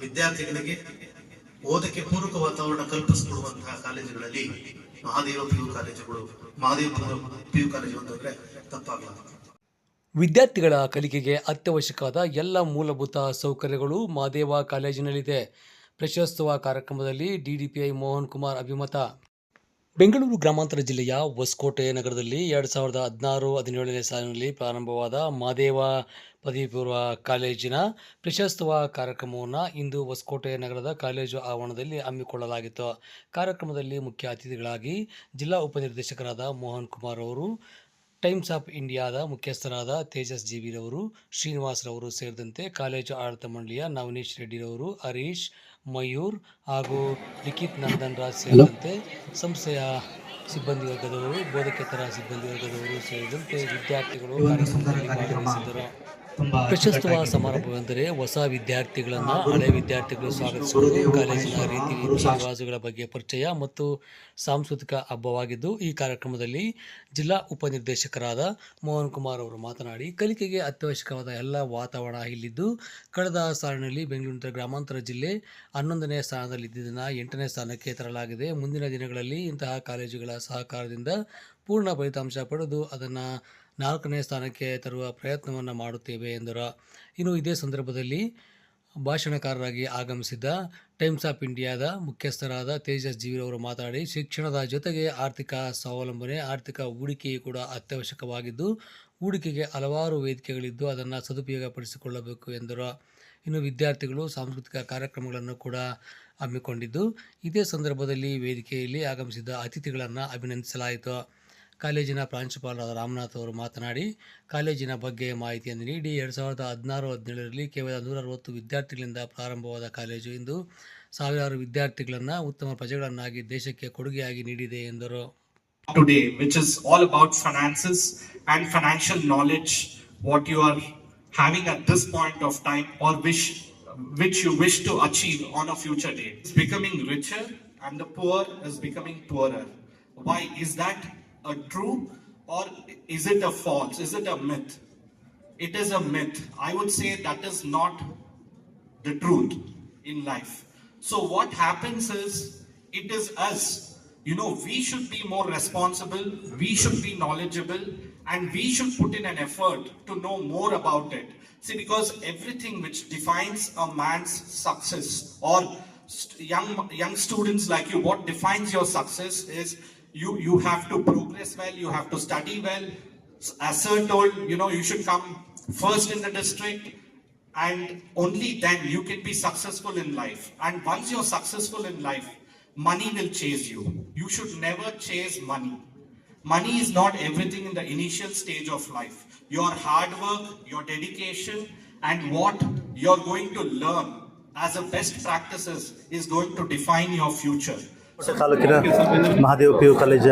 ವಿದ್ಯಾರ್ಥಿಗಳಿಗೆ ಓದಕ್ಕೆ ಪೂರಕ ವಾತಾವರಣ ಕಲ್ಪಿಸಿಕೊಡುವಂತಹ ಕಾಲೇಜುಗಳಲ್ಲಿ ಮಹಾದೇವ ಪಿಯು ಕಾಲೇಜುಗಳು, ಮಹಾದೇವ ಪಿಯು ಕಾಲೇಜು ಅಂತಂದ್ರೆ ತಪ್ಪಾಗಲ್ಲ. ವಿದ್ಯಾರ್ಥಿಗಳ ಕಲಿಕೆಗೆ ಅತ್ಯವಶ್ಯಕವಾದ ಎಲ್ಲ ಮೂಲಭೂತ ಸೌಕರ್ಯಗಳು ಮಾದೇವ ಕಾಲೇಜಿನಲ್ಲಿದೆ. ಪ್ರಶಸ್ತವ ಕಾರ್ಯಕ್ರಮದಲ್ಲಿ ಡಿಡಿಪಿಐ ಮೋಹನ್ ಕುಮಾರ್ ಅಭಿಮತ. ಬೆಂಗಳೂರು ಗ್ರಾಮಾಂತರ ಜಿಲ್ಲೆಯ ಹೊಸಕೋಟೆ ನಗರದಲ್ಲಿ ಎರಡು ಸಾವಿರದ ಹದಿನಾರು ಹದಿನೇಳನೇ ಸಾಲಿನಲ್ಲಿ ಪ್ರಾರಂಭವಾದ ಮಾದೇವ ಪದವಿ ಪೂರ್ವ ಕಾಲೇಜಿನ ಪ್ರಶಸ್ತವ ಕಾರ್ಯಕ್ರಮವನ್ನು ಇಂದು ಹೊಸಕೋಟೆ ನಗರದ ಕಾಲೇಜು ಆವರಣದಲ್ಲಿ ಹಮ್ಮಿಕೊಳ್ಳಲಾಗಿತ್ತು. ಕಾರ್ಯಕ್ರಮದಲ್ಲಿ ಮುಖ್ಯ ಅತಿಥಿಗಳಾಗಿ ಜಿಲ್ಲಾ ಉಪನಿರ್ದೇಶಕರಾದ ಮೋಹನ್ ಕುಮಾರ್ ಅವರು, ಟೈಮ್ಸ್ ಆಫ್ ಇಂಡಿಯಾದ ಮುಖ್ಯಸ್ಥರಾದ ತೇಜಸ್ ಜೀವಿರವರು ಶ್ರೀನಿವಾಸರವರು ಸೇರಿದಂತೆ ಕಾಲೇಜು ಆಡಳಿತ ಮಂಡಳಿಯ ನವನೀಶ್ ರೆಡ್ಡಿರವರು ಹರೀಶ್, ಮಯೂರ್ ಹಾಗೂ ಲಿಖಿತ್ ನಂದನ್ ರಾಜ್ ಸೇರಿದಂತೆ ಸಂಸ್ಥೆಯ ಸಿಬ್ಬಂದಿ ವರ್ಗದವರು, ಬೋಧಕೇತರ ಸಿಬ್ಬಂದಿ ವರ್ಗದವರು ಸೇರಿದಂತೆ ವಿದ್ಯಾರ್ಥಿಗಳು ಭಾಗವಹಿಸಿದ್ದರು ಸಮಾರಂಭವೆಂದರೆ ಹೊಸ ವಿದ್ಯಾರ್ಥಿಗಳನ್ನು ಹಳೆ ವಿದ್ಯಾರ್ಥಿಗಳು ಸ್ವಾಗತಿಸುವುದು. ಕಾಲೇಜಿನ ರೀತಿ ರಿವಾಜುಗಳ ಬಗ್ಗೆ ಪರಿಚಯ ಮತ್ತು ಸಾಂಸ್ಕೃತಿಕ ಹಬ್ಬವಾಗಿದ್ದು ಈ ಕಾರ್ಯಕ್ರಮದಲ್ಲಿ ಜಿಲ್ಲಾ ಉಪನಿರ್ದೇಶಕರಾದ ಮೋಹನ್ ಕುಮಾರ್ ಅವರು ಮಾತನಾಡಿ ಕಲಿಕೆಗೆ ಅತ್ಯವಶ್ಯಕವಾದ ಎಲ್ಲ ವಾತಾವರಣ ಇಲ್ಲಿದ್ದು ಕಳೆದ ಸಾಲಿನಲ್ಲಿ ಬೆಂಗಳೂರಿನ ಗ್ರಾಮಾಂತರ ಜಿಲ್ಲೆ ಹನ್ನೊಂದನೇ ಸ್ಥಾನದಲ್ಲಿದ್ದ ಎಂಟನೇ ಸ್ಥಾನಕ್ಕೆ ತರಲಾಗಿದೆ. ಮುಂದಿನ ದಿನಗಳಲ್ಲಿ ಇಂತಹ ಕಾಲೇಜುಗಳ ಸಹಕಾರದಿಂದ ಪೂರ್ಣ ಫಲಿತಾಂಶ ಪಡೆದು ಅದನ್ನು ನಾಲ್ಕನೇ ಸ್ಥಾನಕ್ಕೆ ತರುವ ಪ್ರಯತ್ನವನ್ನು ಮಾಡುತ್ತೇವೆ ಎಂದರು. ಇನ್ನು ಇದೇ ಸಂದರ್ಭದಲ್ಲಿ ಭಾಷಣಕಾರರಾಗಿ ಆಗಮಿಸಿದ್ದ ಟೈಮ್ಸ್ ಆಫ್ ಇಂಡಿಯಾದ ಮುಖ್ಯಸ್ಥರಾದ ತೇಜಸ್ ಜೀವಿರವರು ಮಾತನಾಡಿ, ಶಿಕ್ಷಣದ ಜೊತೆಗೆ ಆರ್ಥಿಕ ಸ್ವಾವಲಂಬನೆ, ಆರ್ಥಿಕ ಹೂಡಿಕೆಯು ಕೂಡ ಅತ್ಯವಶ್ಯಕವಾಗಿದ್ದು, ಹೂಡಿಕೆಗೆ ಹಲವಾರು ವೇದಿಕೆಗಳಿದ್ದು ಅದನ್ನು ಸದುಪಯೋಗಪಡಿಸಿಕೊಳ್ಳಬೇಕು ಎಂದರು. ಇನ್ನು ವಿದ್ಯಾರ್ಥಿಗಳು ಸಾಂಸ್ಕೃತಿಕ ಕಾರ್ಯಕ್ರಮಗಳನ್ನು ಕೂಡ ಹಮ್ಮಿಕೊಂಡಿದ್ದು, ಇದೇ ಸಂದರ್ಭದಲ್ಲಿ ವೇದಿಕೆಯಲ್ಲಿ ಆಗಮಿಸಿದ ಅತಿಥಿಗಳನ್ನು ಅಭಿನಂದಿಸಲಾಯಿತು. ಕಾಲೇಜಿನ ಪ್ರಾಂಶುಪಾಲರಾದ ರಾಮನಾಥ್ ಅವರು ಮಾತನಾಡಿ ಕಾಲೇಜಿನ ಬಗ್ಗೆ ಮಾಹಿತಿಯನ್ನು ನೀಡಿ ಎರಡು ಸಾವಿರದ ಹದಿನಾರು ಹದಿನೇಳರಲ್ಲಿ ಕೇವಲ ನೂರ ಅರವತ್ತು ವಿದ್ಯಾರ್ಥಿಗಳಿಂದ ಪ್ರಾರಂಭವಾದ ಕಾಲೇಜು ಇಂದು ಸಾವಿರಾರು ವಿದ್ಯಾರ್ಥಿಗಳನ್ನು ಉತ್ತಮ ಪ್ರಜೆಗಳನ್ನಾಗಿ ದೇಶಕ್ಕೆ ಕೊಡುಗೆಯಾಗಿ ನೀಡಿದೆ ಎಂದರು today, which is all about finances and financial knowledge, what you are having at this point of time or wish, which you wish to achieve on a future day. is becoming richer and the poor is becoming poorer. Why is that a true or is it a false? Is it a myth? It is a myth. I would say that is not the truth in life. So what happens is it is us. You know, we should be more responsible, we should be knowledgeable, and we should put in an effort to know more about it. See, because everything which defines a man's success or young young students like you, what defines your success is you you have to progress well, you have to study well. As sir told, you know, you should come first in the district and only then you can be successful in life. And once you're successful in life money will chase you. You should never chase money. Money is not everything in the initial stage of life. Your hard work your dedication and what you're going to learn as a best practices is going to define your future ತಾಲೂಕಿನ Mahadeva P U college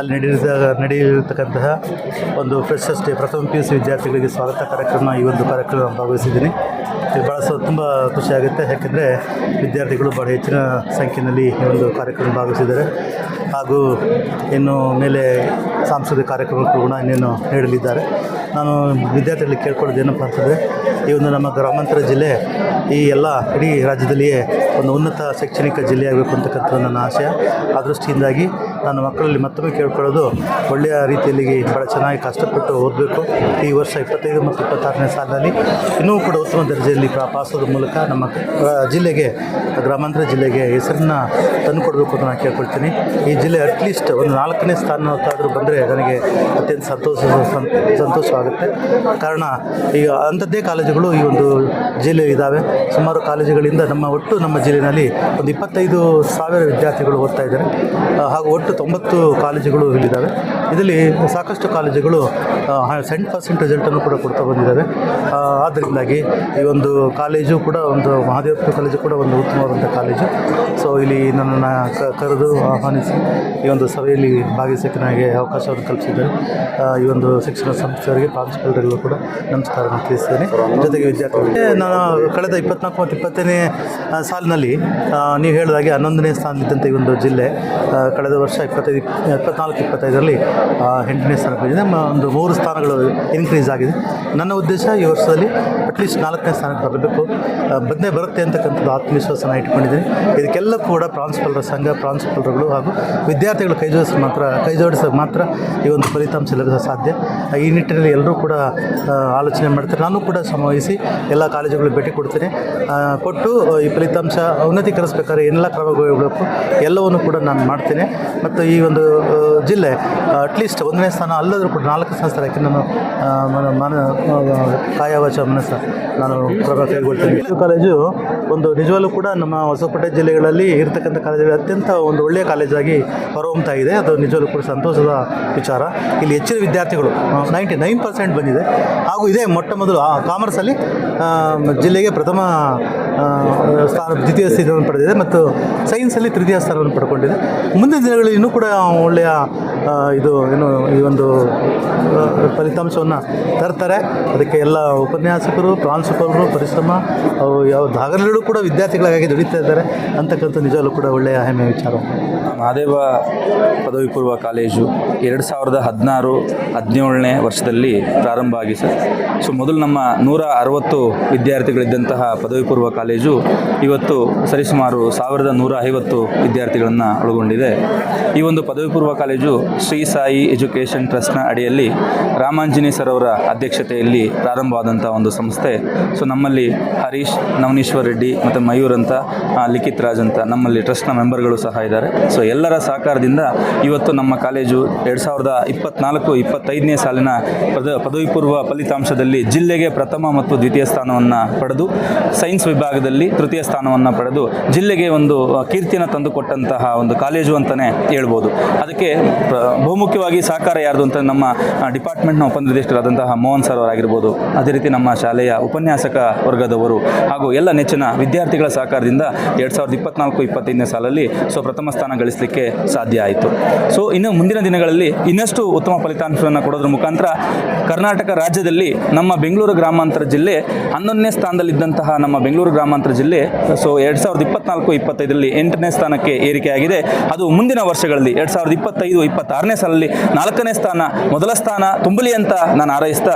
ಅಲ್ಲಿ ನಡೆದ ನಡೆಯಿರತಕ್ಕಂತಹ ಒಂದು freshers day ಪ್ರಥಮ P U C ವಿದ್ಯಾರ್ಥಿಗಳಿಗೆ ಸ್ವಾಗತ ಕಾರ್ಯಕ್ರಮ ಈ ಒಂದು ಕಾರ್ಯಕ್ರಮ ಭಾಗವಹಿಸಿದ್ದೀನಿ. ಇದು ಭಾಳ ತುಂಬ ಖುಷಿಯಾಗುತ್ತೆ ಯಾಕೆಂದರೆ ವಿದ್ಯಾರ್ಥಿಗಳು ಭಾಳ ಹೆಚ್ಚಿನ ಸಂಖ್ಯೆಯಲ್ಲಿ ಈ ಒಂದು ಕಾರ್ಯಕ್ರಮ ಭಾಗವಹಿಸಿದ್ದಾರೆ. ಹಾಗೂ ಇನ್ನು ಮೇಲೆ ಸಾಂಸ್ಕೃತಿಕ ಕಾರ್ಯಕ್ರಮಕ್ಕೂ ಕೂಡ ಇನ್ನೇನು ನೀಡಲಿದ್ದಾರೆ ನಾನು ವಿದ್ಯಾರ್ಥಿಗಳಿಗೆ ಕೇಳ್ಕೊಳ್ಳೋದು ಏನಪ್ಪ ಅಂತಂದರೆ, ಈ ಒಂದು ನಮ್ಮ ಗ್ರಾಮಾಂತರ ಜಿಲ್ಲೆ ಈ ಎಲ್ಲ ಇಡೀ ರಾಜ್ಯದಲ್ಲಿಯೇ ಒಂದು ಉನ್ನತ ಶೈಕ್ಷಣಿಕ ಜಿಲ್ಲೆಯಾಗಬೇಕು ಅಂತಕ್ಕಂಥ ನನ್ನ ಆಶಯ. ಆ ದೃಷ್ಟಿಯಿಂದಾಗಿ ನಾನು ಮಕ್ಕಳಲ್ಲಿ ಮತ್ತೊಮ್ಮೆ ಕೇಳ್ಕೊಳ್ಳೋದು ಒಳ್ಳೆಯ ರೀತಿಯಲ್ಲಿ ಭಾಳ ಚೆನ್ನಾಗಿ ಕಷ್ಟಪಟ್ಟು ಓದಬೇಕು. ಈ ವರ್ಷ ಇಪ್ಪತ್ತೈದು ಮತ್ತು ಇಪ್ಪತ್ತಾರನೇ ಸಾಲಿನಲ್ಲಿ ಇನ್ನೂ ಕೂಡ ಉತ್ತಮ ದರ್ಜೆಯಲ್ಲಿ ಪಾಸೋದ್ರ ಮೂಲಕ ನಮ್ಮ ಜಿಲ್ಲೆಗೆ, ಗ್ರಾಮಾಂತರ ಜಿಲ್ಲೆಗೆ ಹೆಸರನ್ನ ತಂದುಕೊಡಬೇಕು ಅಂತ ನಾನು ಕೇಳ್ಕೊಳ್ತೀನಿ. ಈ ಜಿಲ್ಲೆ ಅಟ್ಲೀಸ್ಟ್ ಒಂದು ನಾಲ್ಕನೇ ಸ್ಥಾನ ಆದರೂ ಬಂದರೆ ನನಗೆ ಅತ್ಯಂತ ಸಂತೋಷ ಸಂತೋಷವಾಗುತ್ತೆ. ಕಾರಣ ಈಗ ಅಂಥದ್ದೇ ಕಾಲೇಜುಗಳು ಈ ಒಂದು ಜಿಲ್ಲೆ ಇದ್ದಾವೆ ಸುಮಾರು ಕಾಲೇಜುಗಳಿಂದ ನಮ್ಮ ಒಟ್ಟು ನಮ್ಮ ಜಿಲ್ಲೆಯಲ್ಲಿ ಒಂದು ಇಪ್ಪತ್ತೈದು ಸಾವಿರ ವಿದ್ಯಾರ್ಥಿಗಳು ಓದ್ತಾ ಇದ್ದಾರೆ. ಹಾಗೂ ಒಟ್ಟು ತೊಂಬತ್ತು ಕಾಲೇಜುಗಳು ಇಲ್ಲಿದ್ದಾವೆ. ಇದರಲ್ಲಿ ಸಾಕಷ್ಟು ಕಾಲೇಜುಗಳು ಸೆಂಟ್ ಪರ್ಸೆಂಟ್ ರಿಸಲ್ಟನ್ನು ಕೂಡ ಕೊಡ್ತಾ ಬಂದಿದ್ದಾವೆ. ಆದ್ದರಿಂದಾಗಿ ಈ ಒಂದು ಕಾಲೇಜು ಕೂಡ ಒಂದು ಮಹಾದೇವಪುರ ಕಾಲೇಜು ಕೂಡ ಒಂದು ಉತ್ತಮವಾದಂಥ ಕಾಲೇಜು. ಸೊ ಇಲ್ಲಿ ನನ್ನನ್ನು ಕರೆದು ಆಹ್ವಾನಿಸಿ ಈ ಒಂದು ಸಭೆಯಲ್ಲಿ ಭಾಗವಹಿಸೋಕ್ಕೆ ನನಗೆ ಅವಕಾಶವನ್ನು ಕಲ್ಪಿಸಿದ್ದಾರೆ. ಈ ಒಂದು ಶಿಕ್ಷಣ ಸಂಸ್ಥೆಯವರಿಗೆ, ಪ್ರಾಂಶುಪಾಲರಿಗೂ ಕೂಡ ನಮಸ್ಕಾರವನ್ನು ತಿಳಿಸ್ತೇನೆ. ಜೊತೆಗೆ ವಿದ್ಯಾರ್ಥಿಗಳಿಗೆ ನಾನು ಕಳೆದ ಇಪ್ಪತ್ನಾಲ್ಕು ಮತ್ತು ಇಪ್ಪತ್ತನೇ ಸಾಲಿನಲ್ಲಿ ನೀವು ಹೇಳಿದಾಗೆ ಹನ್ನೊಂದನೇ ಸ್ಥಾನದಲ್ಲಿದ್ದಂಥ ಈ ಒಂದು ಜಿಲ್ಲೆ ಕಳೆದ ವರ್ಷ ಇಪ್ಪತ್ತೈದು, ಇಪ್ಪತ್ನಾಲ್ಕು, ಇಪ್ಪತ್ತೈದರಲ್ಲಿ ಎಂಟನೇ ಸ್ಥಾನ ಬಂದಿದೆ ಒಂದು ಮೂರು ಸ್ಥಾನಗಳು ಇನ್ಕ್ರೀಸ್ ಆಗಿದೆ. ನನ್ನ ಉದ್ದೇಶ ಈ ವರ್ಷದಲ್ಲಿ ಅಟ್ಲೀಸ್ಟ್ ನಾಲ್ಕನೇ ಸ್ಥಾನಕ್ಕೆ ಬರಬೇಕು. ಬಂದೇ ಬರುತ್ತೆ ಅಂತಕ್ಕಂಥದ್ದು ಆತ್ಮವಿಶ್ವಾಸನ ಇಟ್ಕೊಂಡಿದ್ದೀನಿ ಇದಕ್ಕೆಲ್ಲ ಕೂಡ ಪ್ರಾಂಶುಪಾಲರ ಸಂಘ ಪ್ರಾಂಶುಪಾಲರುಗಳು ಹಾಗೂ ವಿದ್ಯಾರ್ಥಿಗಳು ಕೈ ಮಾತ್ರ, ಕೈ ಜೋಡಿಸೋಕೆ ಮಾತ್ರ ಈ ಒಂದು ಫಲಿತಾಂಶ ಲಭ್ಯ ಸಾಧ್ಯ. ಈ ನಿಟ್ಟಿನಲ್ಲಿ ಎಲ್ಲರೂ ಕೂಡ ಆಲೋಚನೆ ಮಾಡ್ತಾರೆ. ನಾನು ಕೂಡ ಶ್ರಮವಹಿಸಿ ಎಲ್ಲ ಕಾಲೇಜುಗಳು ಭೇಟಿ ಕೊಡ್ತೇನೆ. ಕೊಟ್ಟು ಈ ಫಲಿತಾಂಶ ಉನ್ನತೀಕರಿಸಬೇಕಾದ್ರೆ ಏನೆಲ್ಲ ಕ್ರಮಗಳು ಎಲ್ಲವನ್ನು ಕೂಡ ನಾನು ಮಾಡ್ತೇನೆ. ಮತ್ತು ಈ ಒಂದು ಜಿಲ್ಲೆ ಅಟ್ಲೀಸ್ಟ್ ಒಂದನೇ ಸ್ಥಾನ ಅಲ್ಲದರೂ ಕೂಡ ನಾಲ್ಕು ಸ್ಥಾನ ಸ್ಥಳಕ್ಕೆ ನಾನು ಮನ ಕಾಯವಾಚ ಮನಸ್ಸ ನಾನು ಕ್ರಮ ಕೈಗೊಳ್ತೇನೆ. ಇದು ಕಾಲೇಜು ಒಂದು ನಿಜವಾಗ್ಲೂ ಕೂಡ ನಮ್ಮ ಹೊಸಪೇಟೆ ಜಿಲ್ಲೆಗಳಲ್ಲಿ ಇರತಕ್ಕಂಥ ಕಾಲೇಜುಗಳು ಅತ್ಯಂತ ಒಂದು ಒಳ್ಳೆಯ ಕಾಲೇಜಾಗಿ ಹೊರಹೊಮ್ತಾ ಇದೆ. ಅದು ನಿಜವಾಗ್ಲೂ ಕೂಡ ಸಂತೋಷದ ವಿಚಾರ. ಇಲ್ಲಿ ಹೆಚ್ಚಿನ ವಿದ್ಯಾರ್ಥಿಗಳು ನೈಂಟಿ ನೈನ್ ಪರ್ಸೆಂಟ್ ಬಂದಿದೆ. ಹಾಗೂ ಇದೇ ಮೊಟ್ಟ ಮೊದಲು ಕಾಮರ್ಸಲ್ಲಿ ಜಿಲ್ಲೆಗೆ ಪ್ರಥಮ ಸ್ಥಾನ, ದ್ವಿತೀಯ ಸ್ಥಾನವನ್ನು ಪಡೆದಿದೆ ಮತ್ತು ಸೈನ್ಸಲ್ಲಿ ತೃತೀಯ ಸ್ಥಾನವನ್ನು ಪಡ್ಕೊಂಡಿದೆ. ಮುಂದಿನ ದಿನಗಳಲ್ಲಿ ಇನ್ನೂ ಕೂಡ ಒಳ್ಳೆಯ ಇದು, ಏನು, ಈ ಒಂದು ಫಲಿತಾಂಶವನ್ನು ತರ್ತಾರೆ. ಅದಕ್ಕೆ ಎಲ್ಲ ಉಪನ್ಯಾಸಕರು, ಪ್ರಾಂಶುಪಾಲರು, ಪರಿಶ್ರಮ ಅವು ಯಾವ ದಾಖಲೆಗಳು ಕೂಡ ವಿದ್ಯಾರ್ಥಿಗಳಿಗಾಗಿ ದುಡಿತಾ ಇದ್ದಾರೆ ಅಂತಕ್ಕಂಥ ನಿಜವಾಗ್ಲೂ ಕೂಡ ಒಳ್ಳೆಯ ಹೆಮ್ಮೆ ವಿಚಾರ. ಮಹಾದೇವ ಪದವಿ ಪೂರ್ವ ಕಾಲೇಜು ಎರಡು ಸಾವಿರದ ಹದಿನಾರು ಹದಿನೇಳನೇ ವರ್ಷದಲ್ಲಿ ಪ್ರಾರಂಭ ಆಗಿ ಸರ್. ಸೊ, ಮೊದಲು ನಮ್ಮ ನೂರ ಅರವತ್ತು ವಿದ್ಯಾರ್ಥಿಗಳಿದ್ದಂತಹ ಪದವಿ ಪೂರ್ವ ಕಾಲೇಜು ಇವತ್ತು ಸರಿಸುಮಾರು ಸಾವಿರದ ನೂರ ಐವತ್ತು ವಿದ್ಯಾರ್ಥಿಗಳನ್ನು ಒಳಗೊಂಡಿದೆ. ಈ ಒಂದು ಪದವಿ ಪೂರ್ವ ಕಾಲೇಜು ಶ್ರೀ ಸಾಯಿ ಎಜುಕೇಷನ್ ಟ್ರಸ್ಟ್ನ ಅಡಿಯಲ್ಲಿ ರಾಮಾಂಜನಿ ಸರ್ ಅವರ ಅಧ್ಯಕ್ಷತೆಯಲ್ಲಿ ಪ್ರಾರಂಭವಾದಂಥ ಒಂದು ಸಂಸ್ಥೆ. ಸೊ, ನಮ್ಮಲ್ಲಿ ಹರೀಶ್, ನವನೀಶ್ವರ್ ರೆಡ್ಡಿ ಮತ್ತು ಮಯೂರ್ ಅಂತ ಲಿಖಿತ್ ರಾಜ್ ಅಂತ ನಮ್ಮಲ್ಲಿ ಟ್ರಸ್ಟ್ನ ಮೆಂಬರ್ಗಳು ಸಹ ಇದ್ದಾರೆ. ಸೊ, ಎಲ್ಲರ ಸಹಕಾರದಿಂದ ಇವತ್ತು ನಮ್ಮ ಕಾಲೇಜು ಎರಡು ಸಾವಿರದ ಇಪ್ಪತ್ನಾಲ್ಕು, ಇಪ್ಪತ್ತೈದನೇ ಸಾಲಿನ ಪದ ಪದವಿ ಪೂರ್ವ ಫಲಿತಾಂಶದಲ್ಲಿ ಜಿಲ್ಲೆಗೆ ಪ್ರಥಮ ಮತ್ತು ದ್ವಿತೀಯ ಸ್ಥಾನವನ್ನು ಪಡೆದು, ಸೈನ್ಸ್ ವಿಭಾಗದಲ್ಲಿ ತೃತೀಯ ಸ್ಥಾನವನ್ನು ಪಡೆದು, ಜಿಲ್ಲೆಗೆ ಒಂದು ಕೀರ್ತಿಯನ್ನು ತಂದುಕೊಟ್ಟಂತಹ ಒಂದು ಕಾಲೇಜು ಅಂತಲೇ ಹೇಳ್ಬೋದು. ಅದಕ್ಕೆ ಬಹುಮುಖ್ಯವಾಗಿ ಸಹಕಾರ ಯಾರ್ದು ಅಂತ ನಮ್ಮ ಡಿಪಾರ್ಟ್ಮೆಂಟ್ನ ಉಪನಿರ್ದೇಶಕರಾದಂತಹ ಮೋಹನ್ ಸರ್ ಅವರಾಗಿರ್ಬೋದು. ಅದೇ ರೀತಿ ನಮ್ಮ ಶಾಲೆಯ ಉಪನ್ಯಾಸಕ ವರ್ಗದವರು ಹಾಗೂ ಎಲ್ಲ ನೆಚ್ಚಿನ ವಿದ್ಯಾರ್ಥಿಗಳ ಸಹಕಾರದಿಂದ ಎರಡು ಸಾವಿರದ ಇಪ್ಪತ್ನಾಲ್ಕು ಇಪ್ಪತ್ತೈದನೇ ಸಾಲಲ್ಲಿ ಸೊ ಪ್ರಥಮ ಸ್ಥಾನ ಗಳಿಸಲಿಕ್ಕೆ ಸಾಧ್ಯ ಆಯಿತು. ಸೊ ಇನ್ನು ಮುಂದಿನ ದಿನಗಳಲ್ಲಿ ಇನ್ನಷ್ಟು ಉತ್ತಮ ಫಲಿತಾಂಶವನ್ನು ಕೊಡೋದ್ರ ಮುಖಾಂತರ ಕರ್ನಾಟಕ ರಾಜ್ಯದಲ್ಲಿ ನಮ್ಮ ಬೆಂಗಳೂರು ಗ್ರಾಮಾಂತರ ಜಿಲ್ಲೆ ಹನ್ನೊಂದನೇ ಸ್ಥಾನದಲ್ಲಿದ್ದಂತಹ ನಮ್ಮ ಬೆಂಗಳೂರು ಗ್ರಾಮಾಂತರ ಜಿಲ್ಲೆ ಸೊ ಎರಡು ಸಾವಿರದ ಇಪ್ಪತ್ನಾಲ್ಕು ಇಪ್ಪತ್ತೈದರಲ್ಲಿ ಎಂಟನೇ ಸ್ಥಾನಕ್ಕೆ ಏರಿಕೆಯಾಗಿದೆ. ಅದು ಮುಂದಿನ ವರ್ಷಗಳಲ್ಲಿ ಎರಡು ಸಾವಿರದ ಇಪ್ಪತ್ತೈದು ಇಪ್ಪತ್ತಾರನೇ ಸಾಲಲ್ಲಿ ನಾಲ್ಕನೇ ಸ್ಥಾನ ಮೊದಲ ಸ್ಥಾನ ತುಂಬಲಿ ಅಂತ ನಾನು ಹಾರೈಸ್ತಾ